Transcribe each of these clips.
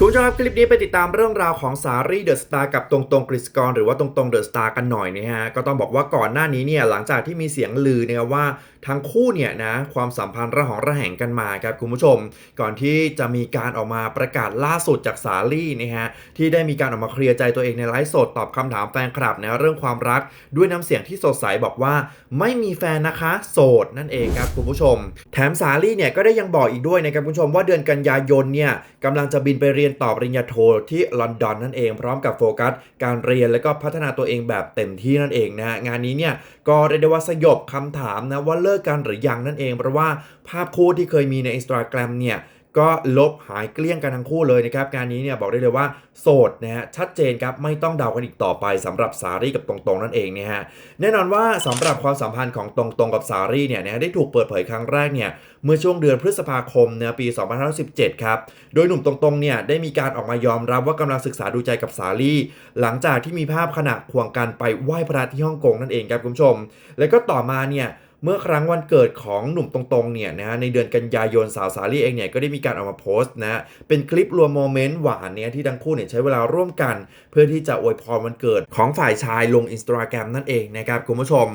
คุณผู้ชมครับคลิปนี้ไปติดตามเรื่องราวของสารีเดอะสตาร์กับตรงตรงกฤษกร หรือว่าตรงตรงเดอะสตาร์กันหน่อยนะฮะก็ต้องบอกว่าก่อนหน้านี้เนี่ยหลังจากที่มีเสียงลือเนี่ยว่าทั้งคู่เนี่ยนะความสัมพันธ์ระหองระแหงกันมาครับคุณผู้ชม ก่อนที่จะมีการออกมาประกาศล่าสุดจากสารีนะฮะที่ได้มีการออกมาเคลียร์ใจตัวเองในไลฟ์สดตอบคำถามแฟนคลับนะเรื่องความรักด้วยน้ำเสียงที่สดใสบอกว่า ไม่มีแฟนนะคะ โสดนั่นเองครับคุณผู้ชม แถมสาลี่เนี่ยก็ได้ยังบอกอีกด้วยนะครับคุณผู้ชมว่าเดือนกันยายนเนี่ยกำลังจะบินไปเรียนต่อปริญญาโทที่ลอนดอนนั่นเอง พร้อมกับโฟกัส การเรียนและก็พัฒนาตัวเองแบบเต็มที่นั่นเองนะฮะงานนี้เนี่ยก็เรียกได้ว่าสยบคำถามนะว่าเลิกกันหรือยังนั่นเอง เพราะว่าภาพคู่ที่เคยมีในอินสตาแกรมเนี่ย ก็ลบหายเกลี้ยงกันทั้งคู่เลยนะครับงานนี้เนี่ยบอกได้เลยว่าโสดนะฮะชัดเจนครับไม่ต้องเดากันอีกต่อไปสำหรับสารีกับตรงๆนั่นเองเนี่ยฮะแน่นอนว่าสำหรับความสัมพันธ์ของตรงตรงกับสารีเนี่ยนะได้ถูกเปิดเผยครั้งแรกเนี่ยเมื่อช่วงเดือนพฤษภาคมเนี่ยปี2517 ครับ โดยหนุ่มตรงๆเนี่ยได้มีการออกมายอมรับว่ากำลังศึกษาดูใจกับสาลีหลังจากที่มีภาพขณะควงกันไปไหว้พระที่ฮ่องกงนั่นเองครับคุณผู้ชม แล้วก็ต่อมาเนี่ย เมื่อครั้งวันเกิดของหนุ่มตรงๆเนี่ยนะฮะในเดือนกันยายนสาวสาลี่เองเนี่ยก็ได้มีการออกมาโพสต์นะเป็นคลิปรวมโมเมนต์หวานเนี่ยที่ทั้งคู่เนี่ยใช้เวลาร่วมกัน เพื่อที่จะอวยพรวันเกิดของฝ่ายชายลง Instagram นั่นเองนะครับคุณผู้ชม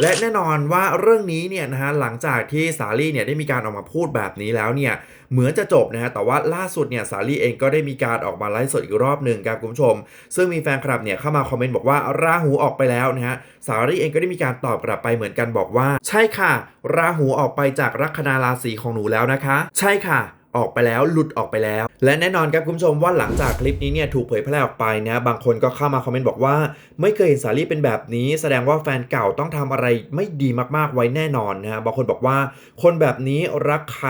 และแน่นอนว่าเรื่องนี้เนี่ยนะฮะหลังจากที่สาลี่เนี่ยได้มีการออกมาพูดแบบนี้แล้วเนี่ยเหมือนจะจบนะฮะแต่ว่าล่าสุดเนี่ยสาลี่เองก็ได้มีการออกมาไลฟ์สดอีกรอบหนึ่งครับคุณผู้ชม ซึ่งมีแฟนคลับเนี่ยเข้ามาคอมเมนต์บอกว่าราหูออกไปแล้วนะฮะสาลี่เองก็ได้มีการตอบกลับไปเหมือนกันบอกว่าใช่ค่ะ ราหูออกไปจากลัคนาราศีของหนูแล้วนะคะ ใช่ค่ะออกไปแล้วหลุดออกไปแล้ว และแน่นอนครับคุณผู้ชมว่าหลังจากคลิปนี้เนี่ยถูกเผยแพร่ออกไปนะ บางคนก็เข้ามาคอมเมนต์บอกว่า ไม่เคยเห็นสาลี่เป็นแบบนี้ แสดงว่าแฟนเก่าต้องทำอะไรไม่ดีมากๆไว้แน่นอนนะบางคนบอกว่า คนแบบนี้รักใคร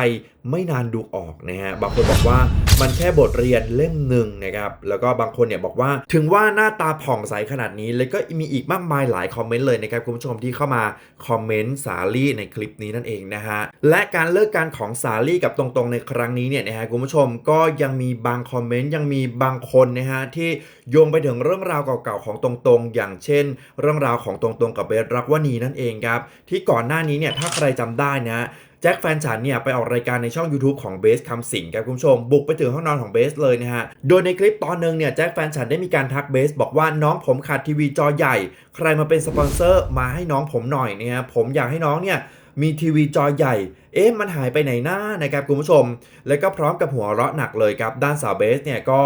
ไม่นานดูออกนะฮะบางคนบอกว่ามันแค่บทเรียนเล่มหนึ่งนะครับแล้วก็บางคนเนี่ยบอกว่าถึงว่าหน้าตาผ่องใสขนาดนี้ แล้วก็มีอีกมากมายหลายคอมเมนต์เลยนะครับคุณผู้ชมที่เข้ามาคอมเมนต์สาลี่ในคลิปนี้นั่นเองนะฮะและการเลิกการของสาลี่กับตรงๆในครั้งนี้เนี่ยนะฮะคุณผู้ชมก็ยังมีบางคอมเมนต์ยังมีบางคนนะฮะที่โยงไปถึงเรื่องราวเก่าๆของตรงๆ อย่างเช่น เรื่องราวของตรงๆกับเบสรักวนีนั่นเองครับที่ก่อนหน้านี้เนี่ยถ้าใครจำได้นะ แจ็คแฟนฉันเนี่ยไปออกรายการในช่อง YouTube ของเบสคำสิงครับคุณผู้ชม บุกไปถึงห้องนอนของเบสเลยนะฮะ โดยในคลิปตอนหนึ่งเนี่ยแจ็คแฟนฉันได้มีการทักเบสบอกว่าน้องผมขาดทีวีจอใหญ่ ใครมาเป็นสปอนเซอร์มาให้น้องผมหน่อยเนี่ยฮะผมอยากให้น้องเนี่ย มีทีวีจอใหญ่ เอ๊ะมันหายไปไหนหน้านะครับคุณผู้ชม แล้วก็พร้อมกับหัวเราะหนักเลยครับ ด้านสาวเบสเนี่ยก็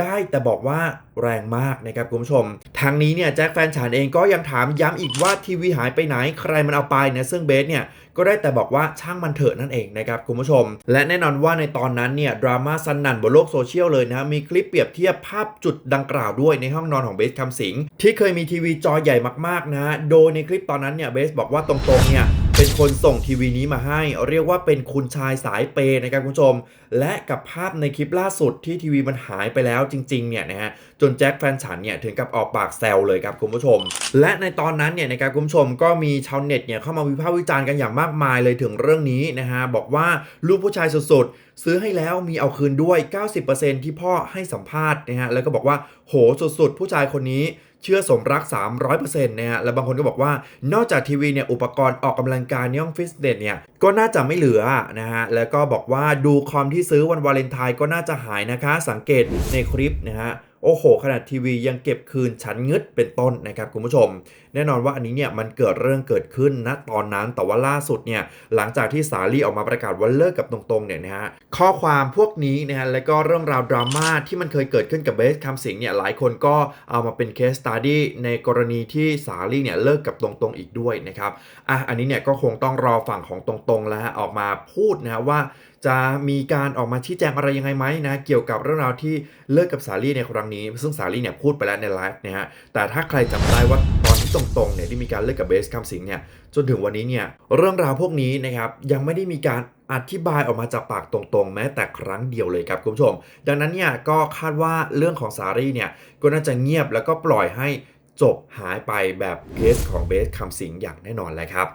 ได้แต่บอกว่าแรงมากนะครับคุณผู้ชม ทางนี้เนี่ยแจ็คแฟนฉันเองก็ยังถามย้ำอีกว่าทีวีหายไปไหนใครมันเอาไปนะซึ่งเบสเนี่ยก็ได้แต่บอกว่าช่างมันเถอะนั่นเองนะครับคุณผู้ชม และแน่นอนว่าในตอนนั้นเนี่ยดราม่าสนั่นบนโลกโซเชียลเลยนะมีคลิปเปรียบเทียบภาพจุดดังกล่าวด้วยในห้องนอนของเบสคำสิงที่เคยมีทีวีจอใหญ่มากๆนะโดยในคลิปตอนนั้นเนี่ยเบสบอกว่าตรงๆเนี่ย คนส่งทีวีนี้มาให้ เรียกว่าเป็นคุณชายสายเปย์นะครับคุณผู้ชม และกับภาพในคลิปล่าสุดที่ทีวีมันหายไปแล้วจริงๆเนี่ยนะฮะจนแจ็คแฟนฉันเนี่ยถึงกับออกปากแซวเลยครับคุณผู้ชม และในตอนนั้นเนี่ยนะครับคุณผู้ชมก็มีชาวเน็ตเนี่ยเข้ามาวิพากษ์วิจารณ์กันอย่างมากมายเลยถึงเรื่องนี้นะฮะบอกว่าลูกผู้ชายสุดๆซื้อให้แล้วมีเอาคืนด้วย 90%ที่พ่อให้สัมภาษณ์นะฮะแล้วก็บอกว่าโหสุดๆ ผู้ชายคนนี้ เชื่อสมรัก 300%นะฮะ แล้วบางคนก็บอกว่า นอกจากทีวีเนี่ย อุปกรณ์ออกกำลังกายในห้องฟิตเนสเนี่ย ก็น่าจะไม่เหลือนะฮะ แล้วก็บอกว่าดูคอมที่ซื้อวันวาเลนไทน์ก็น่าจะหายนะคะ สังเกตในคลิปนะฮะ โอ้โห ขนาดทีวียังเก็บคืนฉันงึดเป็นต้นนะครับคุณผู้ชม แน่นอนว่าอันนี้เนี่ยมันเกิดเรื่องเกิดขึ้นณตอนนั้นแต่ว่าล่าสุดเนี่ยหลังจากที่สาลีออกมาประกาศว่าเลิกกับตรงๆเนี่ยนะฮะข้อความพวกนี้นะฮะและก็เรื่องราวดราม่าที่มันเคยเกิดขึ้นกับเบสคำสิงเนี่ยหลายคนก็เอามาเป็นเคสตัดดี้ในกรณีที่สาลีเนี่ยเลิกกับตรงๆอีกด้วยนะครับอะอันนี้เนี่ยก็คงต้องรอฝั่งของตรงๆแล้วฮะออกมาพูดนะฮะว่า จะมีการออกมาชี้แจงอะไรยังไงไหมนะเกี่ยวกับเรื่องราวที่เลิกกับสาลี่ในครั้งนี้ ซึ่งสาลี่เนี่ยพูดไปแล้วในไลฟ์นะฮะแต่ถ้าใครจำได้ว่าตอนที่ตรงๆเนี่ยที่มีการเลิกกับเบสคำสิงเนี่ยจนถึงวันนี้เนี่ยเรื่องราวพวกนี้นะครับยังไม่ได้มีการอธิบายออกมาจากปากตรงๆ แม้แต่ครั้งเดียวเลยครับคุณผู้ชม ดังนั้นเนี่ยก็คาดว่าเรื่องของสาลี่เนี่ยก็น่าจะเงียบแล้วก็ปล่อยให้จบหายไปแบบเคสของเบสคำสิงอย่างแน่นอนเลยครับ